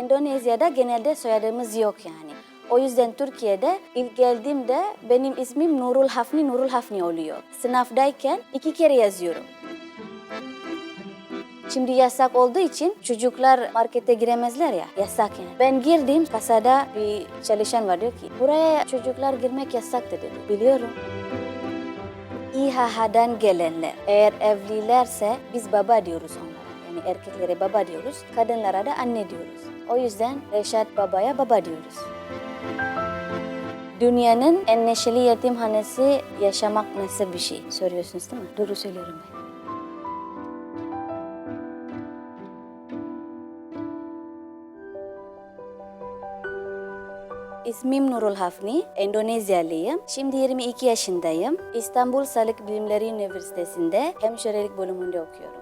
Endonezya'da genelde soyadımız yok yani. O yüzden Türkiye'de ilk geldiğimde benim ismim Nurul Hafni Nurul Hafni oluyor. Sınıftayken iki kere yazıyorum. Şimdi yasak olduğu için çocuklar markete giremezler ya, yasak yani. Ben girdim, kasada bir çalışan var diyor ki, buraya çocuklar girmek yasak dedi. Biliyorum. İHH'dan gelenler, eğer evlilerse biz baba diyoruz onlara. Yani erkeklere baba diyoruz, kadınlara da anne diyoruz. O yüzden Reşat babaya baba diyoruz. Dünyanın en neşeli yetimhanesi yaşamak nasıl bir şey? Soruyorsunuz değil mi? Doğru söylüyorum ben. İsmim Nurul Hafni, Endonezyalıyım. Şimdi 22 yaşındayım. İstanbul Sağlık Bilimleri Üniversitesi'nde hemşirelik bölümünde okuyorum.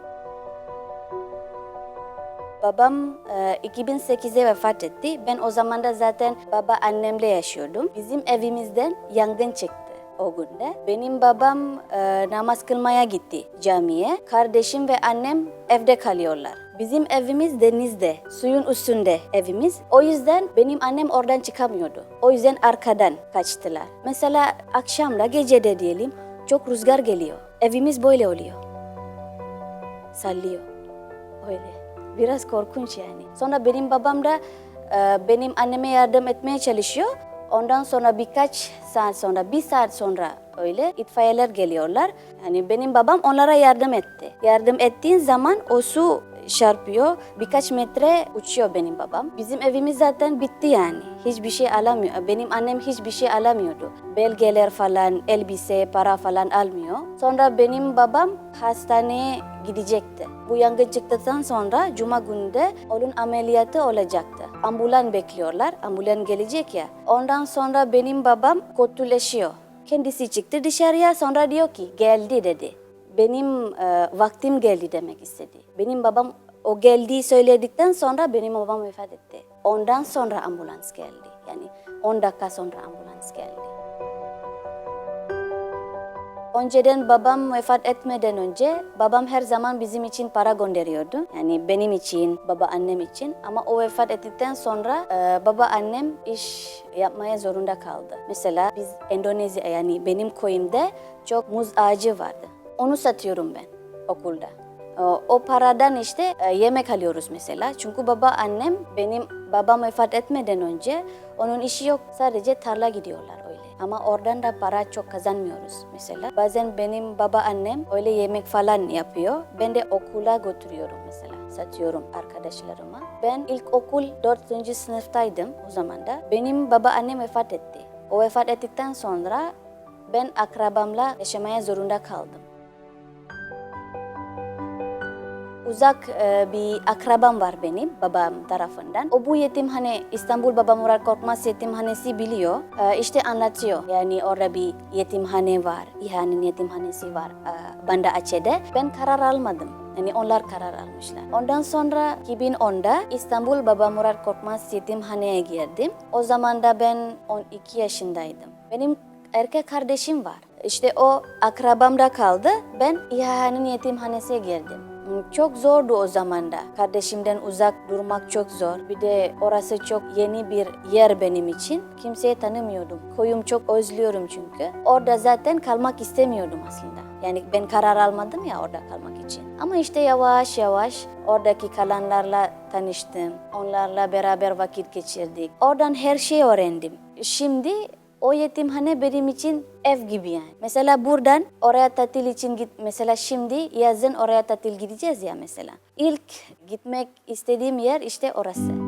Babam e, 2008'de vefat etti. Ben o zaman da zaten baba annemle yaşıyordum. Bizim evimizden yangın çıktı o günde. Benim babam e, namaz kılmaya gitti camiye. Kardeşim ve annem evde kalıyorlar. Bizim evimiz denizde, suyun üstünde evimiz. O yüzden benim annem oradan çıkamıyordu. O yüzden arkadan kaçtılar. Mesela akşamda, gecede diyelim çok rüzgar geliyor. Evimiz böyle oluyor. Sallıyor. Öyle. Biraz korkunç yani. Sonra benim babam da e, benim anneme yardım etmeye çalışıyor. Ondan sonra birkaç saat sonra, bir saat sonra öyle itfaiyeler geliyorlar. Yani benim babam onlara yardım etti. Yardım ettiğin zaman o su çarpıyor. Birkaç metre uçuyor benim babam. Bizim evimiz zaten bitti yani. Hiçbir şey alamıyor. Benim annem hiçbir şey alamıyordu. Belgeler falan, elbise, para falan almıyor. Sonra benim babam hastaneye gidecekti. Bu yangın çıktıktan sonra cuma günde onun ameliyatı olacaktı. Ambulan bekliyorlar. Ambulan gelecek ya. Ondan sonra benim babam kötüleşiyor. Kendisi çıktı dışarıya sonra diyor ki geldi dedi. Benim e, vaktim geldi demek istedi. Benim babam o geldiği söyledikten sonra benim babam vefat etti. Ondan sonra ambulans geldi. Yani 10 dakika sonra ambulans geldi. Önceden babam vefat etmeden önce babam her zaman bizim için para gönderiyordu. Yani benim için, baba annem için. Ama o vefat ettikten sonra e, baba annem iş yapmaya zorunda kaldı. Mesela biz Endonezya yani benim köyümde çok muz ağacı vardı. Onu satıyorum ben okulda. O- O paradan işte e, yemek alıyoruz mesela. Çünkü baba annem benim babam vefat etmeden önce onun işi yok. Sadece tarla gidiyorlar öyle. Ama oradan da para çok kazanmıyoruz mesela. Bazen benim baba annem öyle yemek falan yapıyor. Ben de okula götürüyorum mesela. Satıyorum arkadaşlarıma. Ben ilk okul 4. sınıftaydım o zaman da. Benim baba annem vefat etti. O vefat ettikten sonra ben akrabamla yaşamaya zorunda kaldım. Uzak e, bir akrabam var benim babam tarafından. O bu yetimhane İstanbul Baba Murat Korkmaz yetimhanesi biliyor. E, işte anlatıyor. Yani orada bir yetimhane var. İHA'nın yetimhanesi var e, Banda Aceh'de. Ben karar almadım. Yani onlar karar almışlar. Ondan sonra 2010'da İstanbul Baba Murat Korkmaz yetimhaneye girdim. O zaman da ben 12 yaşındaydım. Benim erkek kardeşim var. İşte o akrabamda kaldı. Ben İHA'nın yetimhanesine girdim. Çok zordu o zaman da. Kardeşimden uzak durmak çok zor. Bir de orası çok yeni bir yer benim için. Kimseyi tanımıyordum. Koyum çok özlüyorum çünkü. Orada zaten kalmak istemiyordum aslında. Yani ben karar almadım ya orada kalmak için. Ama işte yavaş yavaş oradaki kalanlarla tanıştım. Onlarla beraber vakit geçirdik. Oradan her şeyi öğrendim. Şimdi o yetimhane benim için ev gibi yani. Mesela buradan oraya tatil için git. Mesela şimdi yazın oraya tatil gideceğiz ya mesela. İlk gitmek istediğim yer işte orası.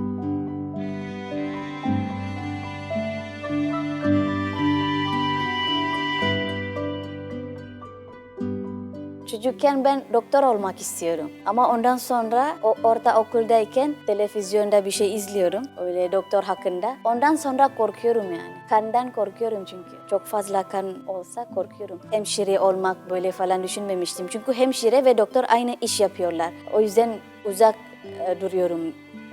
Çocukken ben doktor olmak istiyorum. Ama ondan sonra o ortaokuldayken televizyonda bir şey izliyorum. Öyle doktor hakkında. Ondan sonra korkuyorum yani. Kandan korkuyorum çünkü. Çok fazla kan olsa korkuyorum. Hemşire olmak böyle falan düşünmemiştim. Çünkü hemşire ve doktor aynı iş yapıyorlar. O yüzden uzak e, duruyorum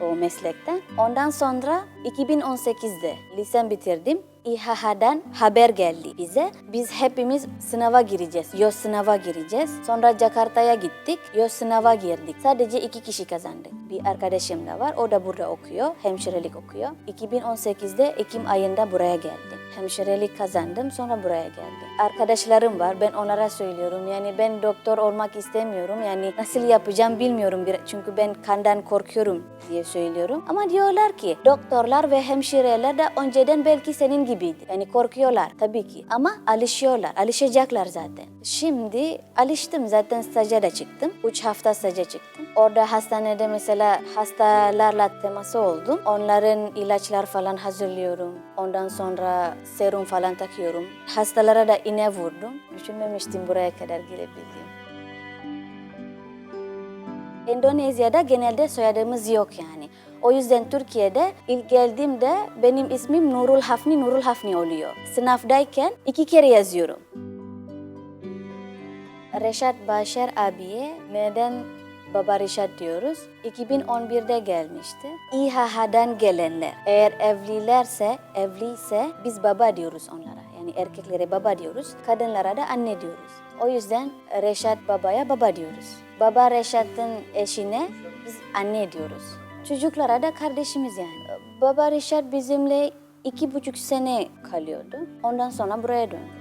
o meslekten. Ondan sonra 2018'de lisem bitirdim. İHH'dan haber geldi bize. Biz hepimiz sınava gireceğiz. YÖS sınava gireceğiz. Sonra Jakarta'ya gittik. YÖS sınava girdik. Sadece iki kişi kazandık. bir arkadaşım da var. O da burada okuyor. Hemşirelik okuyor. 2018'de Ekim ayında buraya geldim. Hemşirelik kazandım. Sonra buraya geldim. Arkadaşlarım var. Ben onlara söylüyorum. Yani ben doktor olmak istemiyorum. Yani nasıl yapacağım bilmiyorum. Çünkü ben kandan korkuyorum diye söylüyorum. Ama diyorlar ki doktorlar ve hemşireler de önceden belki senin gibiydi. Yani korkuyorlar tabii ki. Ama alışıyorlar. Alışacaklar zaten. Şimdi alıştım zaten staja da çıktım. 3 hafta staja çıktım. Orada hastanede mesela hastalarla teması oldum. Onların ilaçlar falan hazırlıyorum. Ondan sonra serum falan takıyorum. Hastalara da iğne vurdum. Düşünmemiştim buraya kadar gelebildiğim. Endonezya'da genelde soyadımız yok yani. O yüzden Türkiye'de ilk geldiğimde benim ismim Nurul Hafni Nurul Hafni oluyor. Sınavdayken iki kere yazıyorum. Reşat Başar abiye neden Baba Reşat diyoruz? 2011'de gelmişti. İHH'dan gelenler. Eğer evlilerse, evliyse biz baba diyoruz onlara. Yani erkeklere baba diyoruz, kadınlara da anne diyoruz. O yüzden Reşat babaya baba diyoruz. Baba Reşat'ın eşine biz anne diyoruz. Çocuklara da kardeşimiz yani. Baba Reşat bizimle iki buçuk sene kalıyordu. Ondan sonra buraya döndü.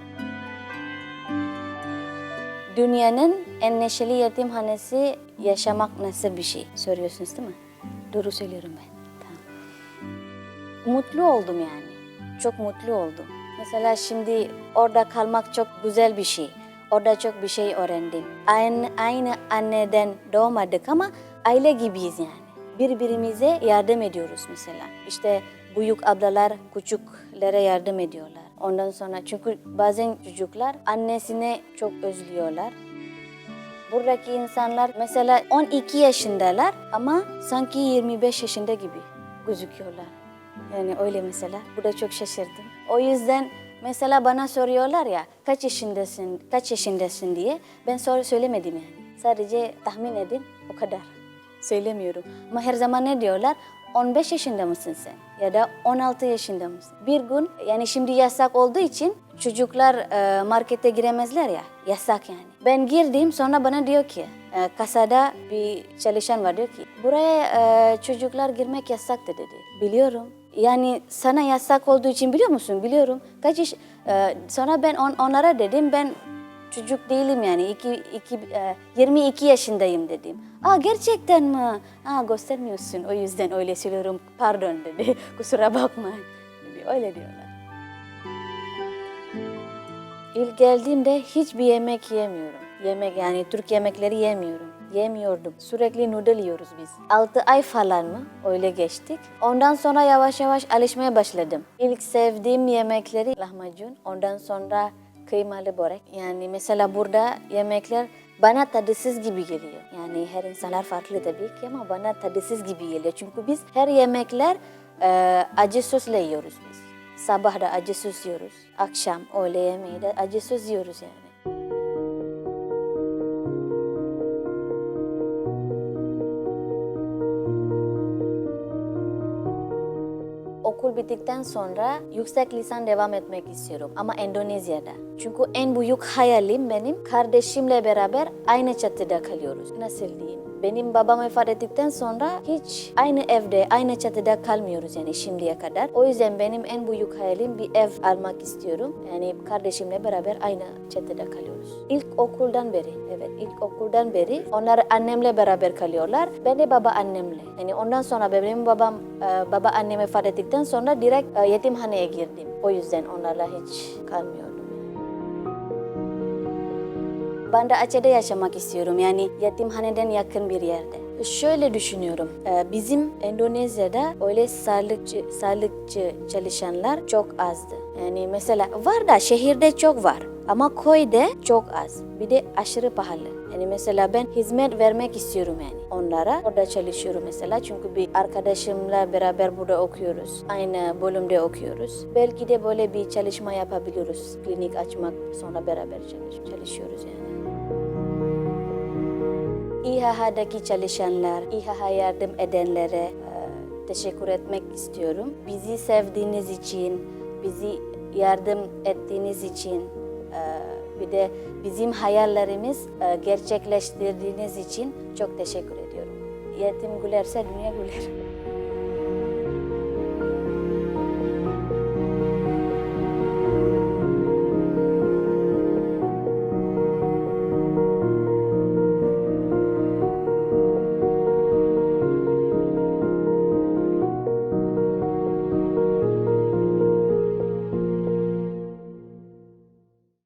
Dünyanın en neşeli yetimhanesi yaşamak nasıl bir şey? Soruyorsunuz değil mi? Doğru söylüyorum ben. Tamam. Mutlu oldum yani. Çok mutlu oldum. Mesela şimdi orada kalmak çok güzel bir şey. Orada çok bir şey öğrendim. Aynı, aynı anneden doğmadık ama aile gibiyiz yani. Birbirimize yardım ediyoruz mesela. İşte büyük ablalar küçüklere yardım ediyorlar. Ondan sonra çünkü bazen çocuklar annesine çok özlüyorlar. Buradaki insanlar mesela 12 yaşındalar ama sanki 25 yaşında gibi gözüküyorlar. Yani öyle mesela. Burada çok şaşırdım. O yüzden mesela bana soruyorlar ya kaç yaşındasın, kaç yaşındasın diye. Ben soru söylemedim yani. Sadece tahmin edin o kadar. Söylemiyorum. Ama her zaman ne diyorlar? 15 yaşında mısın sen? Ya da 16 yaşında mısın? Bir gün yani şimdi yasak olduğu için çocuklar e, markete giremezler ya. Yasak yani. Ben girdim sonra bana diyor ki e, kasada bir çalışan var diyor ki buraya e, çocuklar girmek yasaktı dedi. Biliyorum. Yani sana yasak olduğu için biliyor musun? Biliyorum. Kaç yaş... E, sonra ben on, onlara dedim ben çocuk değilim yani. İki, iki, e, 22 yaşındayım dedim. Aa gerçekten mi? Aa göstermiyorsun o yüzden öyle söylüyorum. Pardon dedi. Kusura bakma. Dedi. Öyle diyorlar. İlk geldiğimde hiçbir yemek yemiyorum. Yemek yani Türk yemekleri yemiyorum. Yemiyordum. Sürekli noodle yiyoruz biz. 6 ay falan mı? Öyle geçtik. Ondan sonra yavaş yavaş alışmaya başladım. İlk sevdiğim yemekleri lahmacun. Ondan sonra kıymalı börek. Yani mesela burada yemekler bana tadısız gibi geliyor. Yani her insanlar farklı tabii ki ama bana tadısız gibi geliyor. Çünkü biz her yemekler e, acı sosla yiyoruz biz. Sabah da acı sos yiyoruz. Akşam öğle yemeği de acı sos yiyoruz yani. Okul bittikten sonra yüksek lisan devam etmek istiyorum ama Endonezya'da. Çünkü en büyük hayalim benim kardeşimle beraber aynı çatıda kalıyoruz. Nasıl diyeyim? Benim babam vefat ettikten sonra hiç aynı evde, aynı çatıda kalmıyoruz yani şimdiye kadar. O yüzden benim en büyük hayalim bir ev almak istiyorum. Yani kardeşimle beraber aynı çatıda kalıyoruz. İlk okuldan beri, evet ilk okuldan beri onlar annemle beraber kalıyorlar. Ben de baba annemle. Yani ondan sonra benim babam, e, baba annem vefat ettikten sonra direkt e, yetimhaneye girdim. O yüzden onlarla hiç kalmıyordum. Ben de Aceh'de yaşamak istiyorum. Yani yetimhaneden yakın bir yerde. Şöyle düşünüyorum. e, Bizim Endonezya'da öyle sağlıkçı, sağlıkçı çalışanlar çok azdı. Yani mesela var da şehirde çok var. Ama köyde çok az. Bir de aşırı pahalı. Yani mesela ben hizmet vermek istiyorum yani onlara. Orada çalışıyorum mesela çünkü bir arkadaşımla beraber burada okuyoruz. Aynı bölümde okuyoruz. Belki de böyle bir çalışma yapabiliyoruz. Klinik açmak sonra beraber çalış- çalışıyoruz yani. İHH'daki çalışanlar, İHH yardım edenlere e, teşekkür etmek istiyorum. Bizi sevdiğiniz için, bizi yardım ettiğiniz için, bir de bizim hayallerimiz e, gerçekleştirdiğiniz için çok teşekkür ediyorum. yetim gülerse dünya güler.